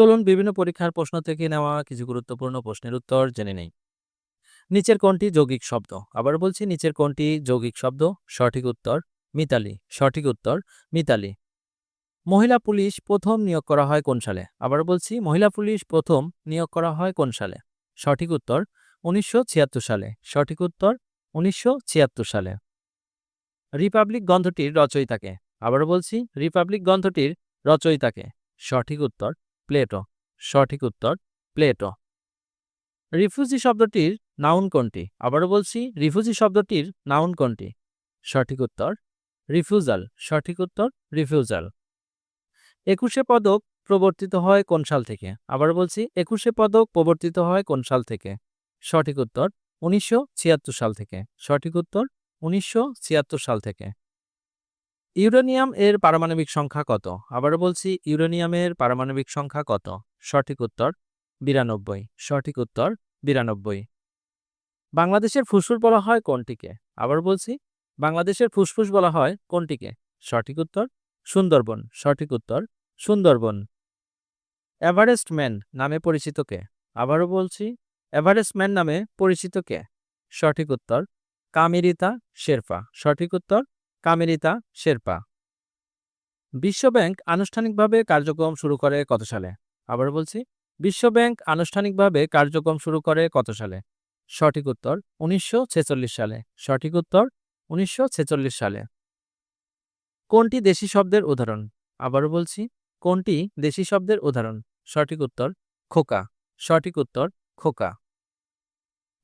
চলুন বিভিন্ন পরীক্ষার প্রশ্ন থেকে নেওয়া কিছু গুরুত্বপূর্ণ প্রশ্নের উত্তর জেনে নেই। নিচের কোনটি যৌগিক শব্দ? আবার বলছি, নিচের কোনটি যৌগিক শব্দ? সঠিক উত্তর, মিতালি। সঠিক উত্তর, মিতালি। মহিলা পুলিশ প্রথম নিয়োগ করা হয় কোন সালে? আবার বলছি, মহিলা পুলিশ প্রথম নিয়োগ করা হয় কোন সালে? সঠিক উত্তর, উনিশশো ছিয়াত্তর সালে। সঠিক উত্তর, উনিশশো ছিয়াত্তর সালে। রিপাবলিক গ্রন্থটির রচয়িতাকে আবার বলছি, রিপাবলিক গ্রন্থটির রচয়িতাকে সঠিক উত্তর প্লেটো সঠিক উত্তর প্লেটো রিফিউজি শব্দটির নাউন কোনটি? আবারও বলছি রিফিউজি শব্দটির নাউন কোনটি? সঠিক উত্তর রিফিউজাল সঠিক উত্তর রিফিউজাল একুশে পদক প্রবর্তিত হয় কোন সাল থেকে? আবার বলছি, একুশে পদক প্রবর্তিত হয় কোন সাল থেকে? সঠিক উত্তর উনিশশো ছিয়াত্তর সাল থেকে। সঠিক উত্তর উনিশশো ছিয়াত্তর সাল থেকে। ইউরেনিয়াম এর পারমাণবিক সংখ্যা কত? আবারও বলছি ইউরেনিয়ামের পারমাণবিক সংখ্যা কত? সঠিক উত্তর, বিরানব্বই। সঠিক উত্তর, বিরানব্বই। বাংলাদেশের ফুসফুস বলা হয় কোনটিকে? আবার বলছি, বাংলাদেশের ফুসফুস বলা হয় কোনটিকে? সঠিক উত্তর, সুন্দরবন। সঠিক উত্তর, সুন্দরবন। এভারেস্ট ম্যান নামে পরিচিত কে? আবারও বলছি, এভারেস্ট ম্যান নামে পরিচিত কে? সঠিক উত্তর, কামিরিতা শেরফা। সঠিক উত্তর কামিরিতা শেরপা। বিশ্বব্যাংক আনুষ্ঠানিকভাবে কার্যক্রম শুরু করে কত সালে? আবার বলছি, বিশ্বব্যাংক আনুষ্ঠানিকভাবে কার্যক্রম শুরু করে কত সালে? সঠিক উত্তর, উনিশশো ছেচল্লিশ সালে। সঠিক উত্তর, উনিশশো ছেচল্লিশ সালে। কোনটি দেশি শব্দের উদাহরণ? আবারও বলছি, কোনটি দেশি শব্দের উদাহরণ? সঠিক উত্তর, খোকা। সঠিক উত্তর, খোকা।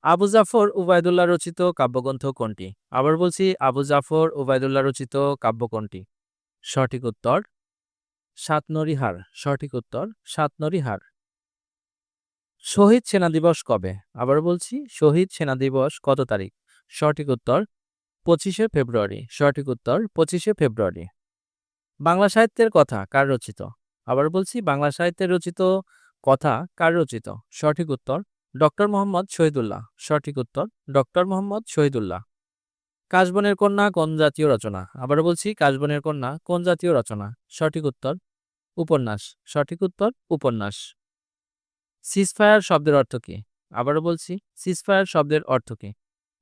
আবু জাফর উবায়দুল্লাহ রচিত কাব্যগ্রন্থ কোনটি? আবার বলছি, আবু জাফর উবায়দুল্লাহ রচিত কাব্য কোনটি? সঠিক উত্তর সাতনরিহার সঠিক উত্তর সাতনরিহার শহীদ সেনা দিবস কবে? আবার বলছি, শহীদ সেনা দিবস কত তারিখ? সঠিক উত্তর, পঁচিশে ফেব্রুয়ারি। সঠিক উত্তর, পঁচিশে ফেব্রুয়ারি। বাংলা সাহিত্যের কথা কার রচিত? আবার বলছি, বাংলা সাহিত্যের রচিত কথা কার রচিত? সঠিক উত্তর ডক্টর মোহাম্মদ শহীদুল্লাহ। সঠিক উত্তর, ডক্টর মোহাম্মদ শহীদুল্লাহ। কাশবনের কন্যা, কোন জাতীয় রচনা? আবার বলছি, কাশবনের কন্যা, কোন জাতীয় রচনা? সঠিক উত্তর, উপন্যাস। সঠিক উত্তর, উপন্যাস। সিসফায়ার শব্দের অর্থ কী? আবারও বলছি সিসফায়ার শব্দের অর্থ কী?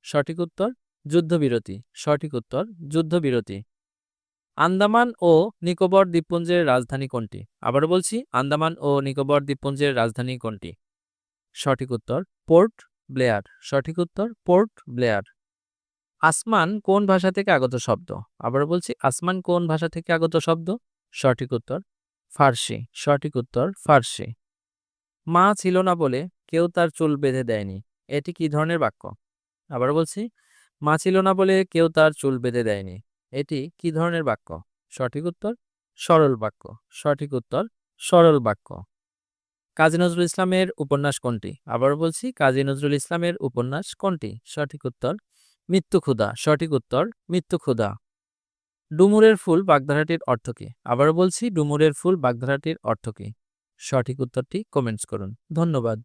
সঠিক উত্তর, যুদ্ধবিরতি। সঠিক উত্তর, যুদ্ধবিরতি। আন্দামান ও নিকোবর দ্বীপপুঞ্জের রাজধানী কোনটি? আবারও বলছি, আন্দামান ও নিকোবর দ্বীপপুঞ্জের রাজধানী কোনটি? সঠিক উত্তর, পোর্ট ব্লেয়ার। সঠিক উত্তর, পোর্ট ব্লেয়ার। আসমান কোন ভাষা থেকে আগত শব্দ? আবার বলছি, আসমান কোন ভাষা থেকে আগত শব্দ? সঠিক উত্তর, ফার্সি। সঠিক উত্তর, ফার্সি। মা ছিল না বলে কেউ তার চুল বেঁধে দেয়নি। এটি কি ধরনের বাক্য? আবার বলছি, মা ছিল না বলে কেউ তার চুল বেঁধে দেয়নি। এটি কি ধরনের বাক্য? সঠিক উত্তর, সরল বাক্য। সঠিক উত্তর, সরল বাক্য। কাজী নজরুল ইসলামের উপন্যাস কোনটি? আবার বলছি, কাজী নজরুল ইসলামের উপন্যাস কোনটি? সঠিক উত্তর, মৃত্যু ক্ষুধা সঠিক উত্তর, মৃত্যু ক্ষুধা ডুমুরের ফুল বাগধারাটির অর্থ কী? আবার বলছি, ডুমুরের ফুল বাগধারাটির অর্থ কী? সঠিক উত্তরটি কমেন্টস করুন। ধন্যবাদ।